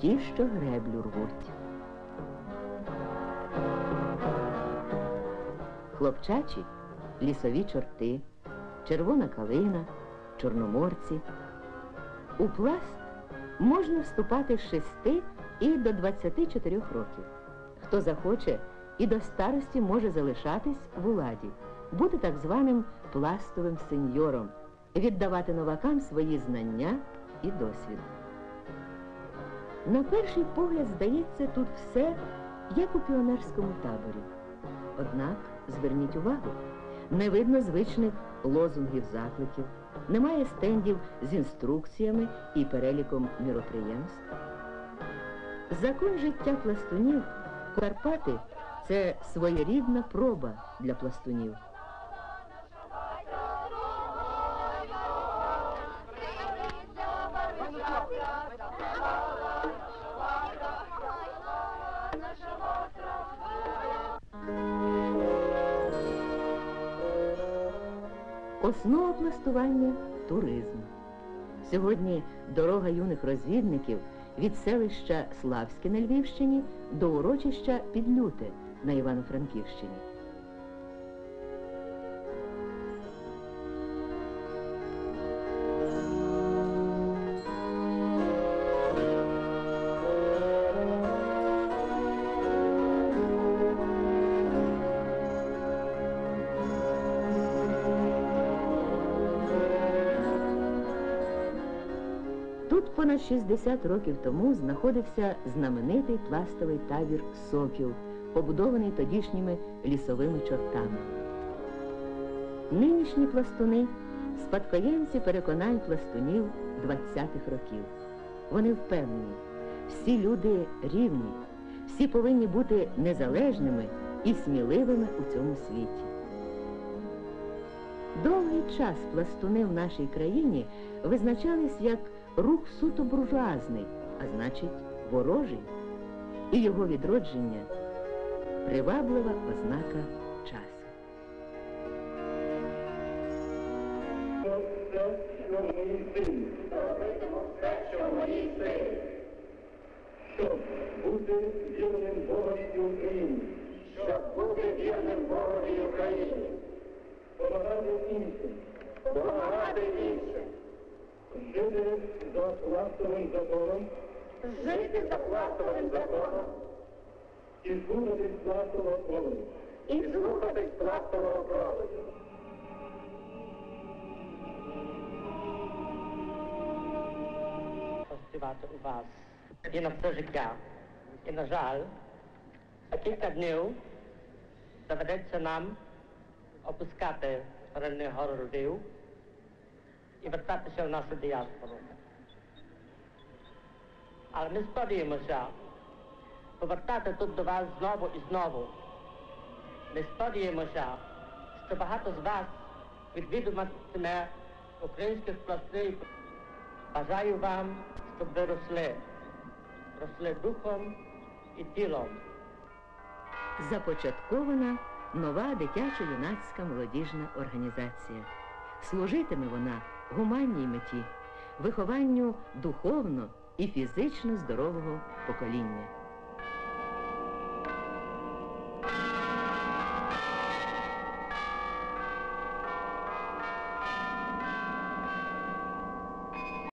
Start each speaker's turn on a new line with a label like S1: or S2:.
S1: ті, що греблю рвуть. Хлопчачі лісові чорти, червона калина, чорноморці. У пласт можна вступати з 6 і до 24 років. Хто захоче, і до старості може залишатись в уладі, бути так званим пластовим сеньором, віддавати новакам свої знання і досвід. На перший погляд здається тут все, як у піонерському таборі. Однак зверніть увагу, не видно звичних лозунгів закликів, немає стендів з інструкціями і переліком міроприємств. Закон життя пластунів Карпати це своєрідна проба для пластунів. Основа пластування туризм. Сьогодні дорога юних розвідників від селища Славське на Львівщині до урочища Підлюте на Івано-Франківщині. Понад 60 років тому знаходився знаменитий пластовий табір Сокіл, побудований тодішніми лісовими чортами. Нинішні пластуни спадкоємці переконань пластунів 20-х років. Вони впевнені, всі люди рівні, всі повинні бути незалежними і сміливими у цьому світі. Довгий час пластуни в нашій країні визначались як рух суто буржуазний, а значить ворожий. І його відродження приваблива ознака часу.
S2: Щоб бути вірним Богові Україні, щоб бути вірним Богові Україні, допомагати іншим, допомагати іншим, Żydy pod łaską zaborą. Żydy pod łaską zaborą. I zgóda bez łaską okrony. I zgóda bez
S3: łaską okrony. Odsyła to u was. Jedno przeżycia, jedno żal. Za kilka dni zavedete se nám opuskáte paralelný horor і вертатися в нашу діаспору. Але ми сподіваємося повертати тут до вас знову і знову. Ми сподіваємося, що багато з вас відвідуватиме українських пластів. Бажаю вам, щоб ви росли, росли духом і тілом.
S1: Започаткована нова дитячо-юнацька молодіжна організація. Служитиме вона гуманній меті, вихованню духовно і фізично здорового покоління.